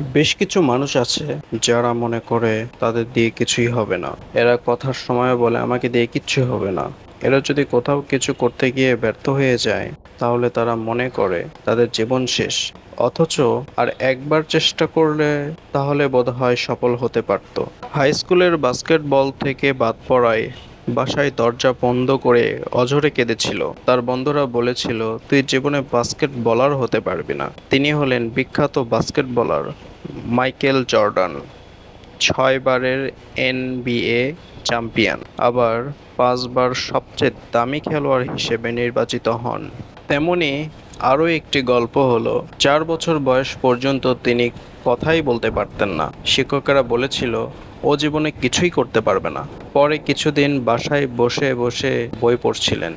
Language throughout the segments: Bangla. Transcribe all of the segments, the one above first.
বেশ কিছু মানুষ আছে যারা মনে করে তাদের দিয়ে কিছুই হবে না। এরা কথার সময় বলে, আমাকে দিয়ে কিচ্ছু হবে না। এরা যদি কোথাও কিছু করতে গিয়ে ব্যর্থ হয়ে যায়, তাহলে তারা মনে করে তাদের জীবন শেষ। অথচ আর একবার চেষ্টা করলে তাহলে বোধহয় সফল হতে পারত। হাই স্কুলের বাস্কেটবল থেকে বাদ পড়ায় বাসায় দরজা বন্ধ করে অঝরে কেঁদেছিল। তার বন্ধুরা বলেছিল, তুই জীবনে বাস্কেট বলার হতে পারবি না। তিনি হলেন বিখ্যাত বাস্কেট বলার মাইকেল জর্ডান, ছয়বারের এনবিএ চ্যাম্পিয়ন, আবার পাঁচবার সবচেয়ে দামি খেলোয়াড় হিসেবে নির্বাচিত হন। তেমনি আরও একটি গল্প হলো, চার বছর বয়স পর্যন্ত তিনি কথাই বলতে পারতেন না। শিক্ষকেরা বলেছিল, ও জীবনে কিছুই করতে পারবে না। পরে কিছুদিন বাসায় বসে বসে বই পড়ছিলেন।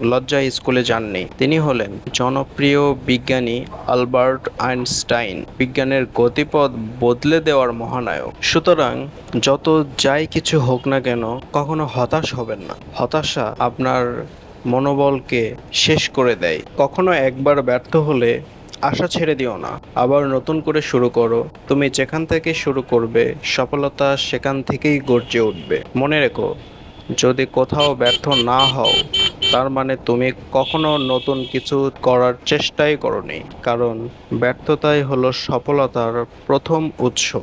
লজ্জায় স্কুলে যাননি। তিনি হলেন জনপ্রিয় বিজ্ঞানী আলবার্ট আইনস্টাইন। বিজ্ঞানের গতিপথ বদলে দেওয়ার মহানায়ক। সুতরাং যত যাই কিছু হোক না কেন কখনো হতাশ হবেন না। হতাশা আপনার মনোবলকে শেষ করে দেয়। কখনো একবার ব্যর্থ হলে আশা ছেড়ে দিও না। আবার নতুন করে শুরু করো। তুমি যেখান থেকে শুরু করবে, সফলতা সেখান থেকেই গর্জে উঠবে। মনে রেখো, যদি কোথাও ব্যর্থ না হও তার মানে তুমি কখনো নতুন কিছু করার চেষ্টাই করনি। কারণ ব্যর্থতাই হলো সফলতার প্রথম উৎস।